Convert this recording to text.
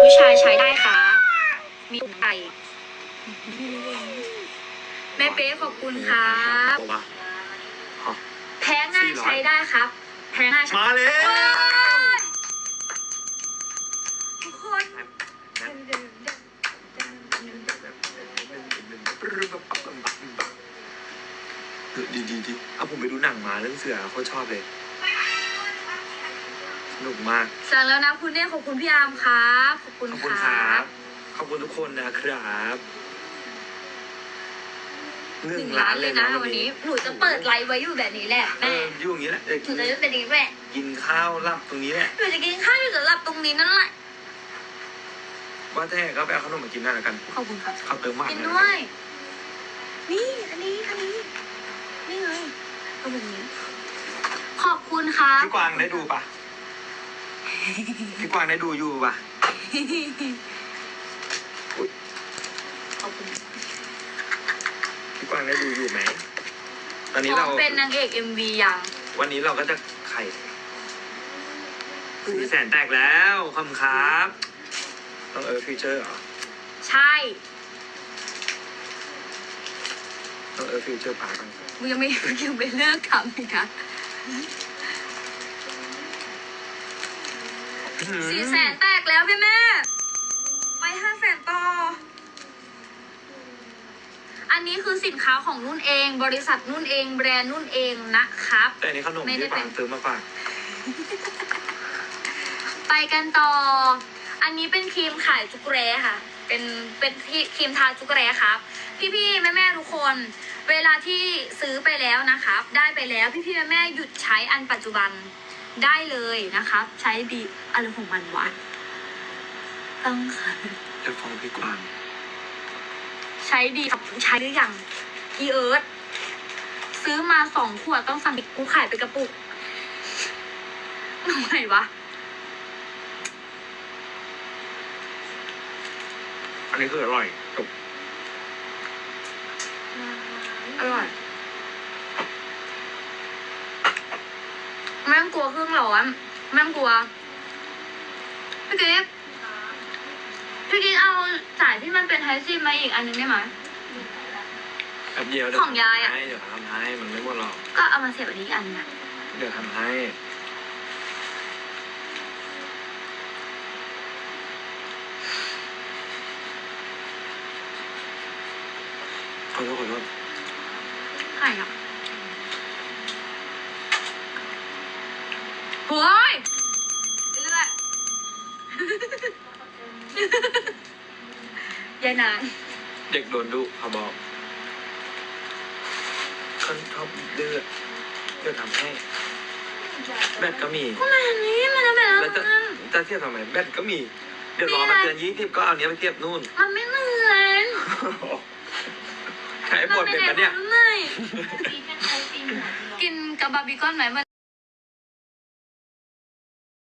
ผู้ชายใช้ได้ค่ะ มีไก่แม่เป๊ะขอบคุณครับ บอกว่าฮะแพ้ง่าย400ใช้ได้ครับ แพ้ง่ายใช้มาแล้วทุกคนดีดีดีเอาผมไปดูหนังมาเรื่องเสือเขาชอบเลย สนุกมาก สั่งแล้วนะคุณเน่ขอบคุณพี่อาร์มครับ ขอบคุณขอบคคุณครัรับ บขอบคุณทุกคนนะครับหหนึ่นึ่งงล้าล้านนเลเลยยนะนะวัวันนนี้นี้ หนูจะเปิดไลฟ์ไว้อยู่แบบนี้แหละเอแม่ออยู่อย่างนี้แหละเดี๋ยวหกินูนจะเป็นอย่างนี้แหละกินข้าวหลับตรงนี้แหละ หนูจะกินข้าวอยู่จะหลับตรงนี้นั่นแหละ ว่าแต่ก็ไปเอาขนมมากินได้แล้วกันขอบคุณครับ ข้าวเติมมากกินเลยด้วย นี่ อันนี้ อันนี้ นี่ไงก็แบบนี้ ขอบคุณครับพี่กวางได้ดูปะ พี่กวางได้ดูอยู่ปะขอบคุณพี่กวางได้ดูอยู่ไหมตอนนี้พร้เราอมเป็นนางเอกเอ็มวียังวันนี้เราก็จะไข่สี่แสนแตกแล้วขอบคุณครับต้องเออฟิวเจอร์เหรอใช่ ต้องเออฟิวเจอร์พาร์คมึงยังไม่ยังไม่เลิกทำอีกนะ สี่แสนแตกแล้วพี่แม่ไปห้าแสนต่อ อันนี้คือสินค้าของนุ่นเอง บริษัทนุ่นเอง แบรนด์นุ่นเองนะครับ แต่อันนี้ขนมไม่ได้ที่กวางเป็นซื้อมาฝากไปกันต่อ อันนี้เป็นครีมขายจุกแร้ค่ะ เป็น เป็นที่ครีมทาจุกแร้ครับ พี่ๆแม่แม่ๆทุกคน เวลาที่ซื้อไปแล้วนะครับ ได้ไปแล้วพี่ๆแม่แม่ๆหยุดใช้อันปัจจุบัน ได้เลยนะครับใช้ดีอะไรของมันวะต้องค่ะจะฟ้องพี่กวางใช้ดีครับใช้หรือยังอีเอิร์ธซื้อมาสองขวดต้องสั่งอีกกูขายไปกระปุกทำไมวะอันนี้คืออร่อยจบอร่อยแม่ง กลัวเครื่องร้อนแม่งกลัวพี่กิ๊ฟพี่กิ๊ฟเอาสายที่มันเป็นไฮซีมาอีกอันนึงได้ไหม แป๊บเดียวเดี๋วของยายอะ ทำให้เดี๋ยวทำให้มันไม่หมดหรอก ก็เอามาเสียบอันนี้อีกอันนะเดี๋ยวทำให้ ขอโทษขอโทษ ใช่อะ เฮ้ยเรื่อยๆยายนางเด็กโดนดุเขาบอกเขาชอบดื้อเดี๋ยวทำให้แบตก็มี ก็มาอันนี้มันจะเป็นอะไรแล้วจะจะเทียบทำไมแบตก็มี เดี๋ยวรอมาเดือนยี่สิบก็เอาเนี้ยไปเทียบนู่น มันไม่เหมือนใช้ผลเป็นปะเนี่ยไม่กินกับบาร์บีคอนไหมมัน